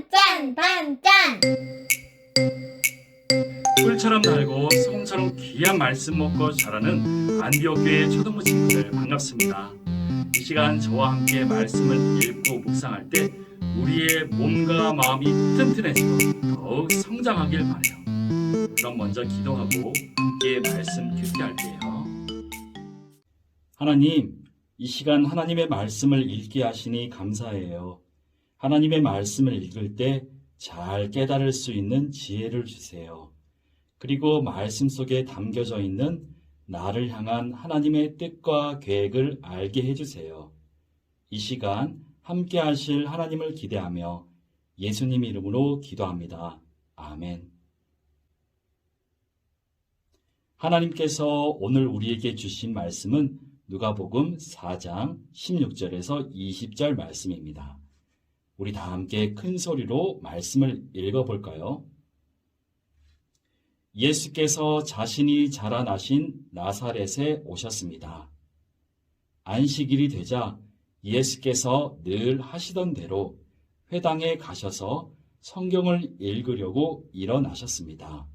반짠 반짠 꿀처럼 달고 소금처럼 귀한 말씀 먹고 자라는 안디옥교회 초등부 친구들 반갑습니다. 이 시간 저와 함께 말씀을 읽고 묵상할 때 우리의 몸과 마음이 튼튼해지고 더욱 성장하길 바래요. 그럼 먼저 기도하고 함께 말씀 큐티할게요. 하나님, 이 시간 하나님의 말씀을 읽게 하시니 감사해요. 하나님의 말씀을 읽을 때 잘 깨달을 수 있는 지혜를 주세요. 그리고 말씀 속에 담겨져 있는 나를 향한 하나님의 뜻과 계획을 알게 해주세요. 이 시간 함께 하실 하나님을 기대하며 예수님 이름으로 기도합니다. 아멘. 하나님께서 오늘 우리에게 주신 말씀은 누가복음 4장 16절에서 20절 말씀입니다. 우리 다 함께 큰 소리로 말씀을 읽어볼까요? 예수께서 자신이 자라나신 나사렛에 오셨습니다. 안식일이 되자 예수께서 늘 하시던 대로 회당에 가셔서 성경을 읽으려고 일어나셨습니다.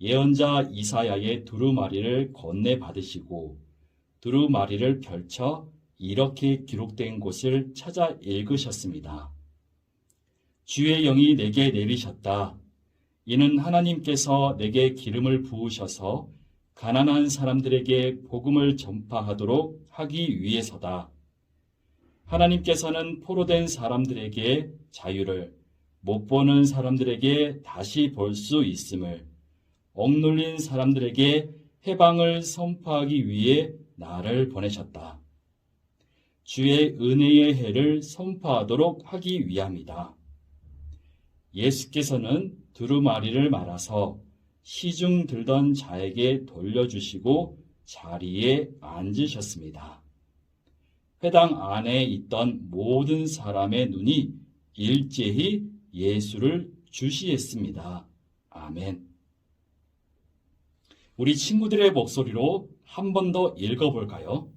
예언자 이사야의 두루마리를 건네 받으시고 두루마리를 펼쳐 이렇게 기록된 곳을 찾아 읽으셨습니다. 주의 영이 내게 내리셨다. 이는 하나님께서 내게 기름을 부으셔서 가난한 사람들에게 복음을 전파하도록 하기 위해서다. 하나님께서는 포로된 사람들에게 자유를, 못 보는 사람들에게 다시 볼 수 있음을, 억눌린 사람들에게 해방을 선포하기 위해 나를 보내셨다. 주의 은혜의 해를 선포하도록 하기 위함이다. 예수께서는 두루마리를 말아서 시중 들던 자에게 돌려주시고 자리에 앉으셨습니다. 회당 안에 있던 모든 사람의 눈이 일제히 예수를 주시했습니다. 아멘. 우리 친구들의 목소리로 한 번 더 읽어볼까요?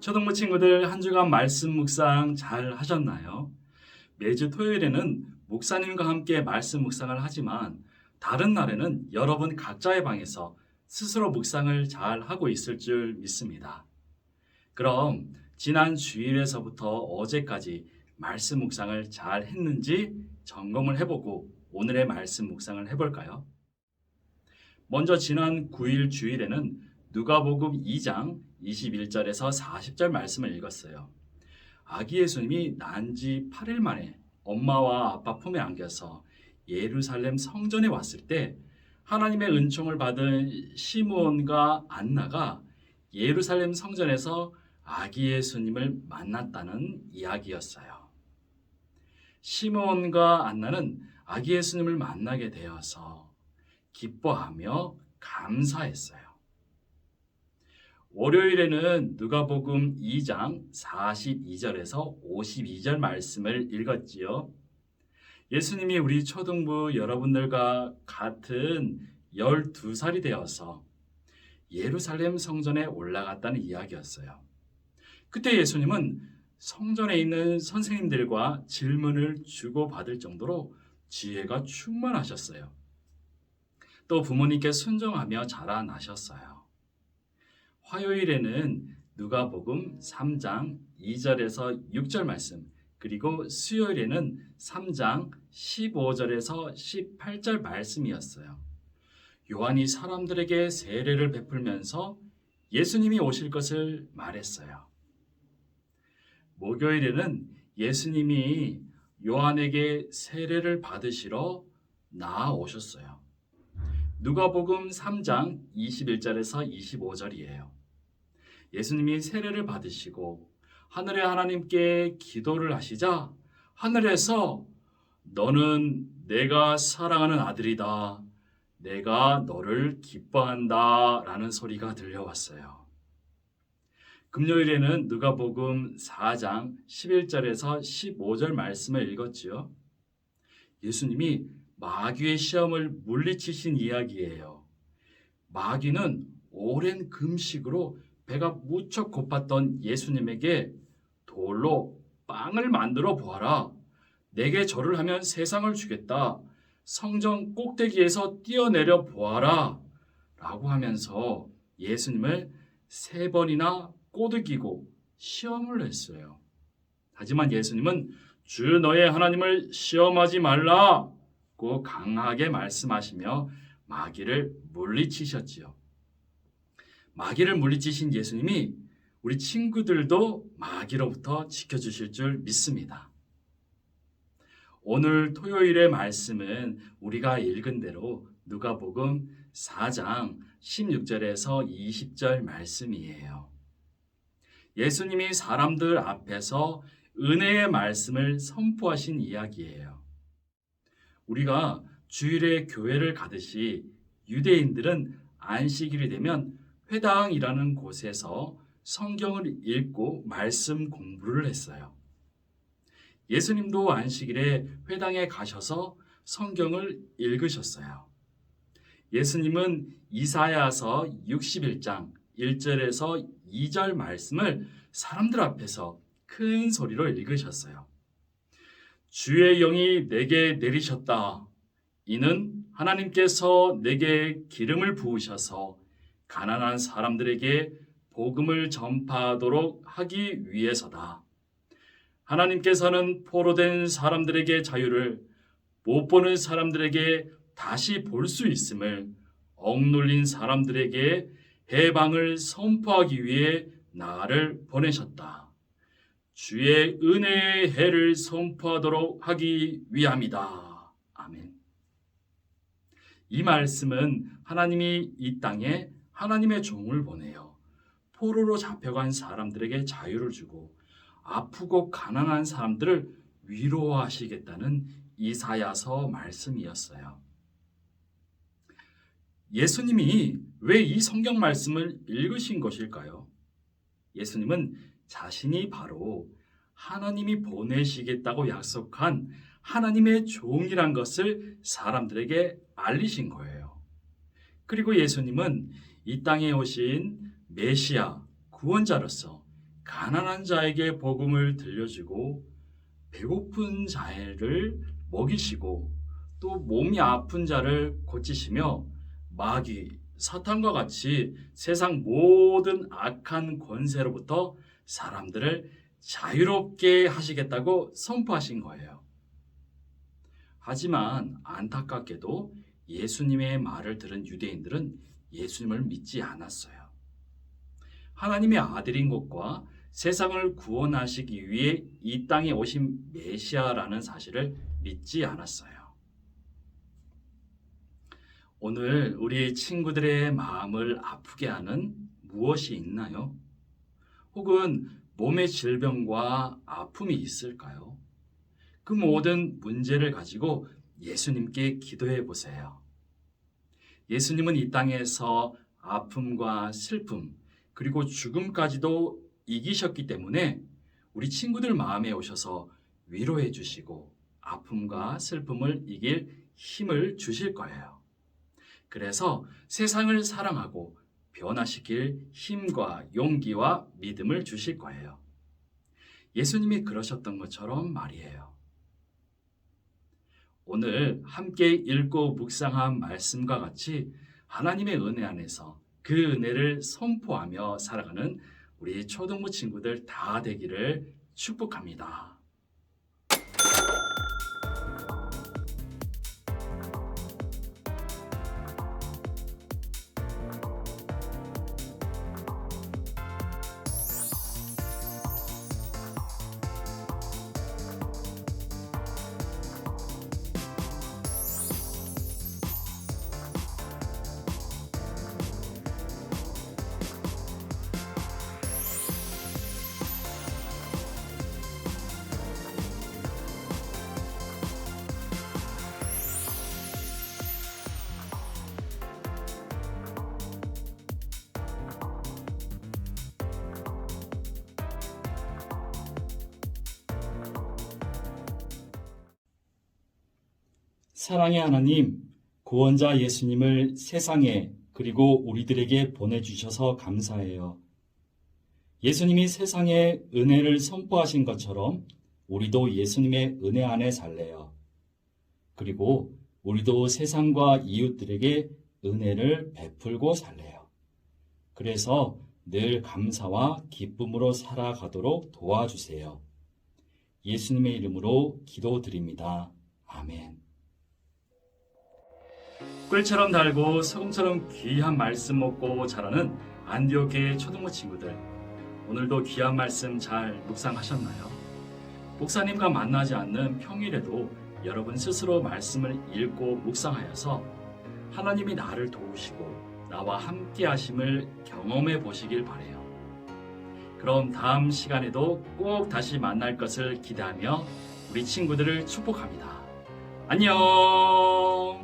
초등부 친구들 한 주간 말씀 묵상 잘 하셨나요? 매주 토요일에는 목사님과 함께 말씀 묵상을 하지만 다른 날에는 여러분 각자의 방에서 스스로 묵상을 잘 하고 있을 줄 믿습니다. 그럼 지난 주일에서부터 어제까지 말씀 묵상을 잘 했는지 점검을 해보고 오늘의 말씀 묵상을 해볼까요? 먼저 지난 9일 주일에는 누가복음 2장 21절에서 40절 말씀을 읽었어요. 아기 예수님이 난 지 8일 만에 엄마와 아빠 품에 안겨서 예루살렘 성전에 왔을 때 하나님의 은총을 받은 시므온과 안나가 예루살렘 성전에서 아기 예수님을 만났다는 이야기였어요. 시므온과 안나는 아기 예수님을 만나게 되어서 기뻐하며 감사했어요. 월요일에는 누가복음 2장 42절에서 52절 말씀을 읽었지요. 예수님이 우리 초등부 여러분들과 같은 12살이 되어서 예루살렘 성전에 올라갔다는 이야기였어요. 그때 예수님은 성전에 있는 선생님들과 질문을 주고받을 정도로 지혜가 충만하셨어요. 또 부모님께 순종하며 자라나셨어요. 화요일에는 누가복음 3장 2절에서 6절 말씀, 그리고 수요일에는 3장 15절에서 18절 말씀이었어요. 요한이 사람들에게 세례를 베풀면서 예수님이 오실 것을 말했어요. 목요일에는 예수님이 요한에게 세례를 받으시러 나아오셨어요. 누가복음 3장 21절에서 25절이에요. 예수님이 세례를 받으시고 하늘의 하나님께 기도를 하시자 하늘에서 너는 내가 사랑하는 아들이다. 내가 너를 기뻐한다. 라는 소리가 들려왔어요. 금요일에는 누가복음 4장 11절에서 15절 말씀을 읽었지요. 예수님이 마귀의 시험을 물리치신 이야기예요. 마귀는 오랜 금식으로 배가 무척 고팠던 예수님에게 돌로 빵을 만들어 보아라. 내게 절을 하면 세상을 주겠다. 성전 꼭대기에서 뛰어내려 보아라. 라고 하면서 예수님을 세 번이나 꼬드기고 시험을 했어요. 하지만 예수님은 주 너의 하나님을 시험하지 말라고 강하게 말씀하시며 마귀를 물리치셨지요. 마귀를 물리치신 예수님이 우리 친구들도 마귀로부터 지켜주실 줄 믿습니다. 오늘 토요일의 말씀은 우리가 읽은 대로 누가복음 4장 16절에서 20절 말씀이에요. 예수님이 사람들 앞에서 은혜의 말씀을 선포하신 이야기예요. 우리가 주일에 교회를 가듯이 유대인들은 안식일이 되면 회당이라는 곳에서 성경을 읽고 말씀 공부를 했어요. 예수님도 안식일에 회당에 가셔서 성경을 읽으셨어요. 예수님은 이사야서 61장 1절에서 2절 말씀을 사람들 앞에서 큰 소리로 읽으셨어요. 주의 영이 내게 내리셨다. 이는 하나님께서 내게 기름을 부으셔서 가난한 사람들에게 복음을 전파하도록 하기 위해서다. 하나님께서는 포로된 사람들에게 자유를 못 보는 사람들에게 다시 볼 수 있음을 억눌린 사람들에게 해방을 선포하기 위해 나를 보내셨다. 주의 은혜의 해를 선포하도록 하기 위함이다. 아멘. 이 말씀은 하나님이 이 땅에 하나님의 종을 보내요. 포로로 잡혀간 사람들에게 자유를 주고 아프고 가난한 사람들을 위로하시겠다는 이사야서 말씀이었어요. 예수님이 왜 이 성경 말씀을 읽으신 것일까요? 예수님은 자신이 바로 하나님이 보내시겠다고 약속한 하나님의 종이란 것을 사람들에게 알리신 거예요. 그리고 예수님은 이 땅에 오신 메시아 구원자로서 가난한 자에게 복음을 들려주고 배고픈 자를 먹이시고 또 몸이 아픈 자를 고치시며 마귀 사탄과 같이 세상 모든 악한 권세로부터 사람들을 자유롭게 하시겠다고 선포하신 거예요. 하지만 안타깝게도 예수님의 말을 들은 유대인들은 예수님을 믿지 않았어요. 하나님의 아들인 것과 세상을 구원하시기 위해 이 땅에 오신 메시아라는 사실을 믿지 않았어요. 오늘 우리 친구들의 마음을 아프게 하는 무엇이 있나요? 혹은 몸의 질병과 아픔이 있을까요? 그 모든 문제를 가지고 예수님께 기도해 보세요. 예수님은 이 땅에서 아픔과 슬픔, 그리고 죽음까지도 이기셨기 때문에 우리 친구들 마음에 오셔서 위로해 주시고 아픔과 슬픔을 이길 힘을 주실 거예요. 그래서 세상을 사랑하고 변화시킬 힘과 용기와 믿음을 주실 거예요. 예수님이 그러셨던 것처럼 말이에요. 오늘 함께 읽고 묵상한 말씀과 같이 하나님의 은혜 안에서 그 은혜를 선포하며 살아가는 우리 초등부 친구들 다 되기를 축복합니다. 사랑의 하나님, 구원자 예수님을 세상에 그리고 우리들에게 보내주셔서 감사해요. 예수님이 세상에 은혜를 선포하신 것처럼 우리도 예수님의 은혜 안에 살래요. 그리고 우리도 세상과 이웃들에게 은혜를 베풀고 살래요. 그래서 늘 감사와 기쁨으로 살아가도록 도와주세요. 예수님의 이름으로 기도드립니다. 아멘. 꿀처럼 달고 소금처럼 귀한 말씀 먹고 자라는 안디옥의 초등부 친구들 오늘도 귀한 말씀 잘 묵상하셨나요? 목사님과 만나지 않는 평일에도 여러분 스스로 말씀을 읽고 묵상하여서 하나님이 나를 도우시고 나와 함께 하심을 경험해 보시길 바래요. 그럼 다음 시간에도 꼭 다시 만날 것을 기대하며 우리 친구들을 축복합니다. 안녕!